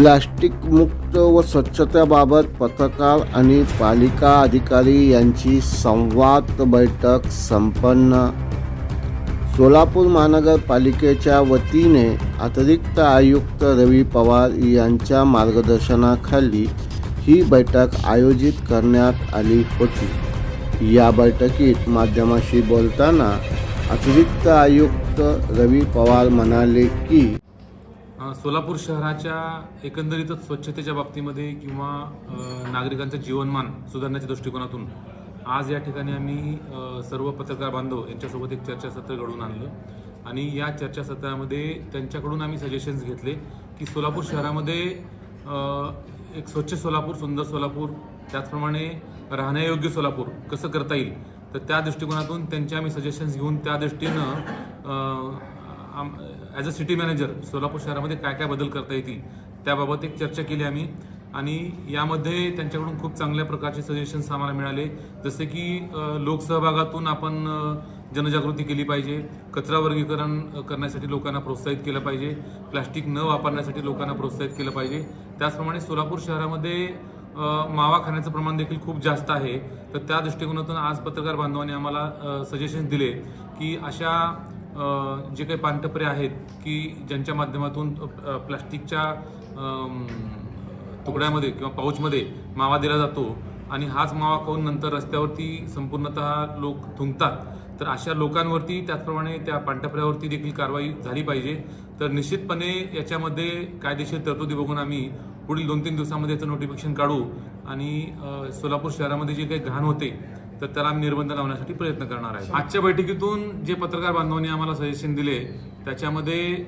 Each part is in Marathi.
प्लास्टिक मुक्त व स्वच्छतेबाबत पत्रकार आणि पालिका अधिकारी यांची संवाद बैठक संपन्न. सोलापूर महानगरपालिकेच्या वतीने अतिरिक्त आयुक्त रवी पवार यांच्या मार्गदर्शनाखाली ही बैठक आयोजित करण्यात आली होती. या बैठकीत माध्यमाशी बोलताना अतिरिक्त आयुक्त रवी पवार म्हणाले की सोलापूर शहराच्या एकंदरीतच स्वच्छतेच्या बाबतीमध्ये किंवा नागरिकांचं जीवनमान सुधारण्याच्या दृष्टिकोनातून आज या ठिकाणी आम्ही सर्व पत्रकार बांधव यांच्यासोबत एक चर्चासत्र घडवून आणलं. आणि या चर्चासत्रामध्ये त्यांच्याकडून आम्ही सजेशन्स घेतले की सोलापूर शहरामध्ये एक स्वच्छ सोलापूर सुंदर सोलापूर त्याचप्रमाणे राहण्यायोग्य सोलापूर कसं करता येईल तर त्या दृष्टिकोनातून त्यांचे आम्ही सजेशन्स घेऊन त्या दृष्टीनं as a city manager Solapur शहरामध्ये काय काय बदल करता येतील त्याबाबत एक चर्चा केली आम्ही. आणि यामध्ये त्यांच्याकडून खूप चांगल्या प्रकारचे सजेशन्स आम्हाला मिळाले. जसे की लोकसहभागातून आपण जनजागृती केली पाहिजे. कचरा वर्गीकरण करण्यासाठी लोकांना प्रोत्साहित केलं पाहिजे. प्लास्टिक न वापरण्यासाठी लोकांना प्रोत्साहित केलं पाहिजे. त्याचप्रमाणे सोलापूर शहरामध्ये मावा खाण्याचं प्रमाण देखील खूप जास्त आहे. तर त्या दृष्टिकोनातून आज पत्रकार बांधवांनी आम्हाला सजेशन दिले की अशा जे काही पानटपरे आहेत की ज्यांच्या माध्यमातून प्लास्टिकच्या तुकड्यामध्ये किंवा पाऊचमध्ये मावा दिला जातो आणि हाच मावा खाऊन नंतर रस्त्यावरती संपूर्णतः लोक थुंकतात तर अशा लोकांवरती त्याचप्रमाणे त्या पानटपऱ्यावरती देखील कारवाई झाली पाहिजे. तर निश्चितपणे याच्यामध्ये कायदेशीर तरतुदी बघून आम्ही पुढील दोन तीन दिवसामध्ये याचं नोटिफिकेशन काढू आणि सोलापूर शहरामध्ये जे काही घाण होते तर त्याला आम्ही निर्बंध लावण्यासाठी प्रयत्न करणार आहे. आजच्या बैठकीतून जे पत्रकार बांधवांनी आम्हाला सजेशन दिले त्याच्यामध्ये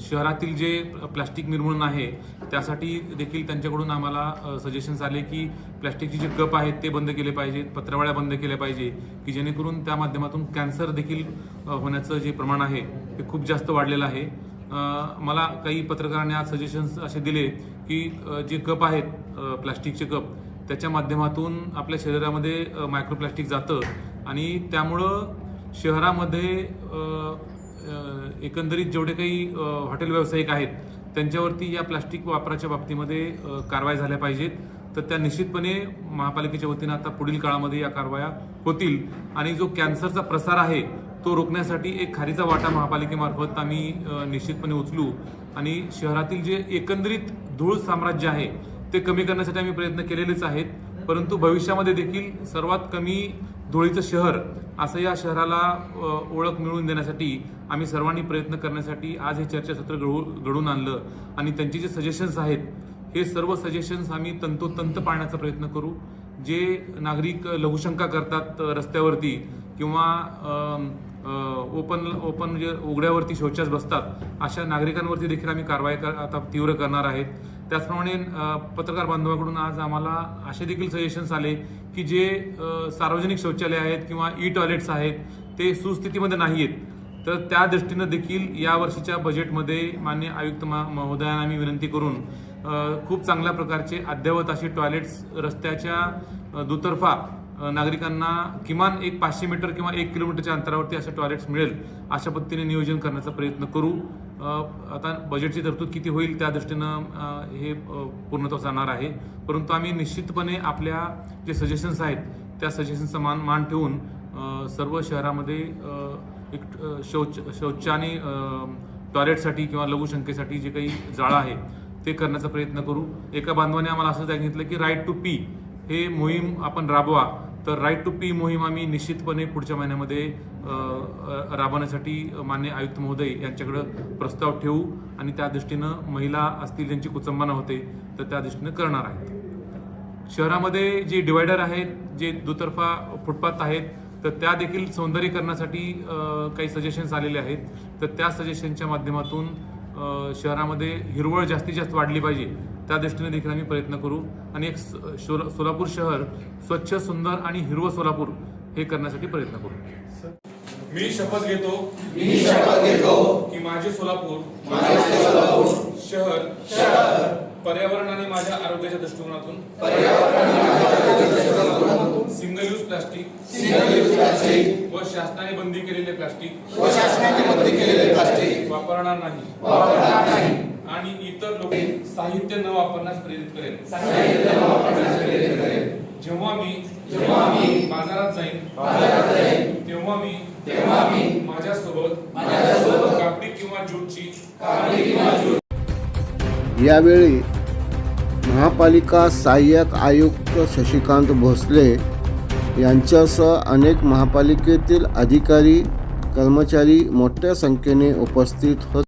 शहरातील जे प्लास्टिक निर्मूलन आहे त्यासाठी देखील त्यांच्याकडून आम्हाला सजेशन्स आले की प्लास्टिकचे जे कप आहेत ते बंद केले पाहिजेत पत्रावळ्या बंद केल्या पाहिजे की जेणेकरून त्या माध्यमातून कॅन्सर देखील होण्याचं जे प्रमाण आहे ते खूप जास्त वाढलेलं आहे. मला काही पत्रकारांनी आज सजेशन्स असे दिले की जे कप आहेत प्लास्टिकचे कप त्याच्या माध्यमातून आपल्या शरीरामध्ये मायक्रोप्लास्टिक जातं. आणि त्यामुळं शहरामध्ये एकंदरीत जेवढे काही हॉटेल व्यावसायिक आहेत त्यांच्यावरती या प्लास्टिक वापराच्या बाबतीमध्ये कारवाई झाल्या पाहिजेत. तर त्या निश्चितपणे महापालिकेच्या वतीनं आता पुढील काळामध्ये या कारवाया होतील. आणि जो कॅन्सरचा प्रसार आहे तो रोखण्यासाठी एक खारीचा वाटा महापालिकेमार्फत आम्ही निश्चितपणे उचलू. आणि शहरातील जे एकंदरीत धूळ साम्राज्य आहे ते कमी करण्यासाठी आम्ही प्रयत्न केलेलेच आहेत. परंतु भविष्यामध्ये देखील सर्वात कमी धुळीचं शहर असं या शहराला ओळख मिळवून देण्यासाठी आम्ही सर्वांनी प्रयत्न करण्यासाठी आज हे चर्चासत्र घडू घडून आणलं. आणि त्यांचे जे सजेशन्स आहेत हे सर्व सजेशन्स आम्ही तंतोतंत पाळण्याचा प्रयत्न करू. जे नागरिक लघुशंका करतात रस्त्यावरती किंवा ओपन ओपन म्हणजे उघड्यावरती शौचास बसतात अशा नागरिकांवरती देखील आम्ही कारवाई कर आता तीव्र करणार आहेत. त्याचप्रमाणे पत्रकार बांधवाकडून आज आम्हाला असे देखील सजेशन्स आले की जे सार्वजनिक शौचालय आहेत किंवा ई टॉयलेट्स आहेत ते सुस्थितीमध्ये नाही आहेत तर त्या दृष्टीनं देखील या वर्षीच्या बजेटमध्ये मान्य आयुक्त महा- महोदयांना आम्ही विनंती करून खूप चांगल्या प्रकारचे अद्ययावत असे टॉयलेट्स रस्त्याच्या दुतर्फा नागरिकांना किमान एक पाचशे मीटर किंवा एक किलोमीटरच्या अंतरावरती असे टॉयलेट्स मिळेल अशा पद्धतीने नियोजन करण्याचा प्रयत्न करू. आता बजेटची तरतूद किती होईल त्या दृष्टीनं हे पूर्णत्व जाणार आहे. परंतु आम्ही निश्चितपणे आपल्या जे सजेशन्स आहेत त्या सजेशन्सचा मान मान ठेवून सर्व शहरामध्ये एक शौच शौच आणि टॉयलेटसाठी किंवा लघुशंकेसाठी जे काही जाळं आहे ते करण्याचा प्रयत्न करू. एका बांधवाने आम्हाला असं सांगितलं की राईट टू पी हे मोहीम आपण राबवा. तर राईट टू पी मोहीम आम्ही निश्चितपणे पुढच्या महिन्यामध्ये राबवण्यासाठी मान्य आयुक्त महोदय यांच्याकडं प्रस्ताव ठेवू आणि त्या दृष्टीनं महिला असतील ज्यांची कुचंबना होते तर त्या दृष्टीनं करणार आहेत. शहरामध्ये जे डिवायडर आहेत जे दुतर्फा फुटपाथ आहेत तर त्या देखील सौंदर्यीकरणासाठी काही सजेशन्स आलेले आहेत. तर त्या सजेशनच्या माध्यमातून शहरामध्ये हिरवळ जास्तीत जास्त वाढली पाहिजे त्या दृष्टीने देखील आम्ही प्रयत्न करू. आणि एक स- शोला- सोलापूर शहर स्वच्छ सुंदर आणि हिरवं सोलापूर हे करण्यासाठी प्रयत्न करू. मी शपथ घेतो मी शपथ घेतो की माझे सोलापूर माझे सोलापूर शहर शहर पर्यावरण आणि माझ्या आरोग्याच्या दृष्टिकोनातून पर्यावरण माझ्या use plastic single use plastic व शासनाने बंदी केलेले प्लास्टिक व शासनाने बंदी केलेले प्लास्टिक वापरणार नाही. वापरणार नाही. आणि इतर लोक साहित्य न वापरण्यास प्रेरित करेल. जेव्हा मी जेव्हा मी बाजारात जाईन बाजारात जाईन तेव्हा मी तेव्हा मी माझ्यासोबत माझ्यासोबत कापडी किंवा ज्यूटची कापडी किंवा ज्यूट यावेळी महापालिका सहाय्यक आयुक्त शशिकांत भोसले यांच्यासह अनेक महापालिकेतील अधिकारी कर्मचारी मोठ्या संख्येने उपस्थित होते.